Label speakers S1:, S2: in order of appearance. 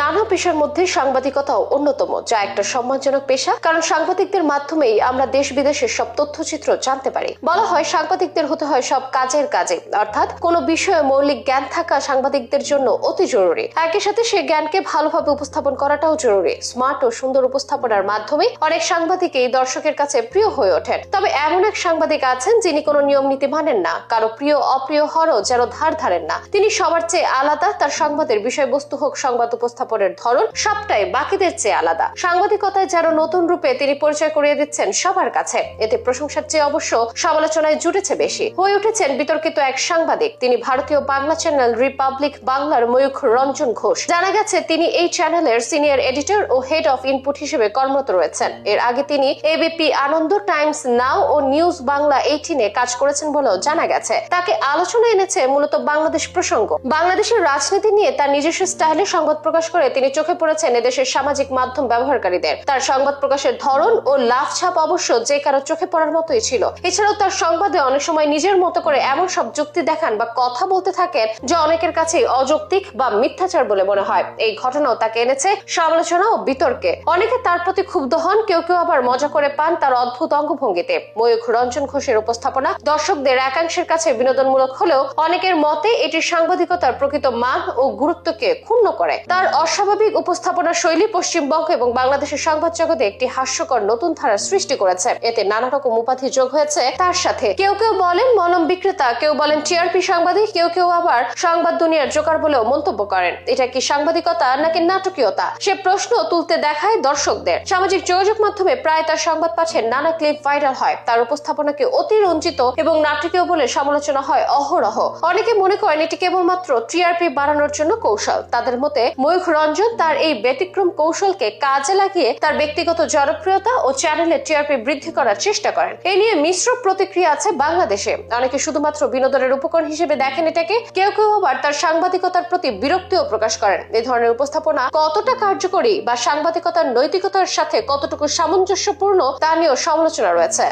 S1: নানা পেশার মধ্যে সাংবাদিকতাও অন্যতম, যা একটা সম্মানজনক পেশা। কারণ সাংবাদিকদের মাধ্যমেই আমরা দেশ বিদেশের সব তথ্যচিত্র জানতে পারি। বলা হয় সাংবাদিকদের হতে হয় সব কাজের কাজে। অর্থাৎ কোনো বিষয়ে মৌলিক জ্ঞান থাকা সাংবাদিকদের জন্য অতি জরুরি। একই সাথে সে জ্ঞানকে ভালোভাবে উপস্থাপন করাটাও জরুরি। স্মার্ট ও সুন্দর উপস্থাপনার মাধ্যমে অনেক সাংবাদিকই দর্শকের কাছে প্রিয় হয়ে ওঠেন। তবে এমন এক সাংবাদিক আছেন যিনি কোনো নিয়ম নীতি মানেন না, কারও প্রিয়, অপ্রিয় হরও যেন ধার ধারেন না। তিনি সবার চেয়ে আলাদা, তার সংবাদের বিষয়বস্তু হোক, সংবাদ উপস্থাপনের ধরন সবটাই বাকিদের চেয়ে আলাদা। সাংবাদিকতায় যেন নতুন রূপে তিনি পরিচয় করিয়ে দিচ্ছেন সবার কাছে। এতে প্রশংসার চেয়ে অবশ্য সমালোচনায় জুটেছে বেশি। হয়ে উঠেছেন বিতর্কিত এক সাংবাদিক। তিনি ভারতীয় বাংলা চ্যানেল রিপাবলিক বাংলার ময়ূখ রঞ্জন ঘোষ। জানা গেছে, তিনি এই চ্যানেলের সিনিয়র এডিটর ও হেড অফ ইনপুট হিসেবে কর্মরত রয়েছেন। এর আগে তিনি এবিপি আনন্দ, টাইমস নাও ও নিউজ বাংলা এইটিনে কাজ করেছেন বলেও জানা গেছে। তাকে আলোচনা এনেছে মূলত বাংলাদেশ প্রসঙ্গ। বাংলাদেশের রাজনীতি নিয়ে তার নিজস্ব স্টাইলে সংবাদ প্রকাশ করে তিনি চোখে পড়েছেন এদেশের সামাজিক মাধ্যম ব্যবহারকারীদের। তার সংবাদ প্রকাশের ধরন ও লাভ ছাপ অবশ্য যে কারও চোখে পড়ার মতোই ছিল। এছাড়াও তার সংবাদে অনেক সময় নিজের মতো করে এমন সব যুক্তি দেখান বা কথা বলতে থাকেন যা অনেকের কাছে অযৌক্তিক বা মিথ্যাচার বলে মনে হয়। এই ঘটনাও তাকে এনেছে সমালোচনা ও বিতর্কে। অনেকে তার প্রতি ক্ষুব্ধ হন, কেউ কেউ আবার মজা করে পান তার অদ্ভুত অঙ্গভঙ্গিতে। ময়ূখ রঞ্জন ঘোষের উপস্থাপনা দর্শকদের একাংশের কাছে বিনোদনমূলক হলেও অনেকের মতে এটি সাংবাদিকতার প্রকৃত মান ও গুরুত্বকে ক্ষুণ্ণ করে। তার অস্বাভাবিক উপস্থাপনা শৈলী পশ্চিমবঙ্গ এবং বাংলাদেশের সংবাদ জগতে একটি হাস্যকর নতুন ধারার সৃষ্টি করেছে। এতে নানা রকম উপাধি যোগ হয়েছে তার সাথে। কেউ কেউ বলেন মলম বিক্রেতা, কেউ বলেন টিআরপি সাংবাদিক, কেউ কেউ আবার সংবাদ দুনিয়ার জোকার বলেও মন্তব্য করেন। এটা কি সাংবাদিকতা নাকি নাটকীয়তা? সে প্রশ্ন তুলতে দেখায় দর্শকদের। সামাজিক যোগাযোগ মাধ্যমে প্রায় তার সংবাদ পাঠের নানা ক্লিপ ভাইরাল হয়। তার উপস্থাপনাকে অতি রঞ্জিত এবং নাটকীয় বলে সমালোচনা হয় অহরহ। অনেকে মনে করেন এটি কেবলমাত্র টিআরপি বাড়ানোর জন্য কৌশল। তাদের মতে ময়ূখ রঞ্জন তার এই ব্যতিক্রম কৌশলকে কাজে লাগিয়ে তার ব্যক্তিগত জনপ্রিয়তা ও চ্যানেলের টিআরপি বৃদ্ধি করার চেষ্টা করেন। এ নিয়ে মিশ্র প্রতিক্রিয়া আছে বাংলাদেশে। অনেকে শুধুমাত্র বিনোদনের উপকরণ হিসেবে দেখেন এটাকে, কেউ কেউ আবার তার সাংবাদিকতার প্রতি বিরক্তিও প্রকাশ করেন। এ ধরনের উপস্থাপনা কতটা কার্যকরী বা সাংবাদিকতার নৈতিকতার সাথে কতটুকু সামঞ্জস্যপূর্ণ তা নিয়েও সমালোচনা রয়েছে।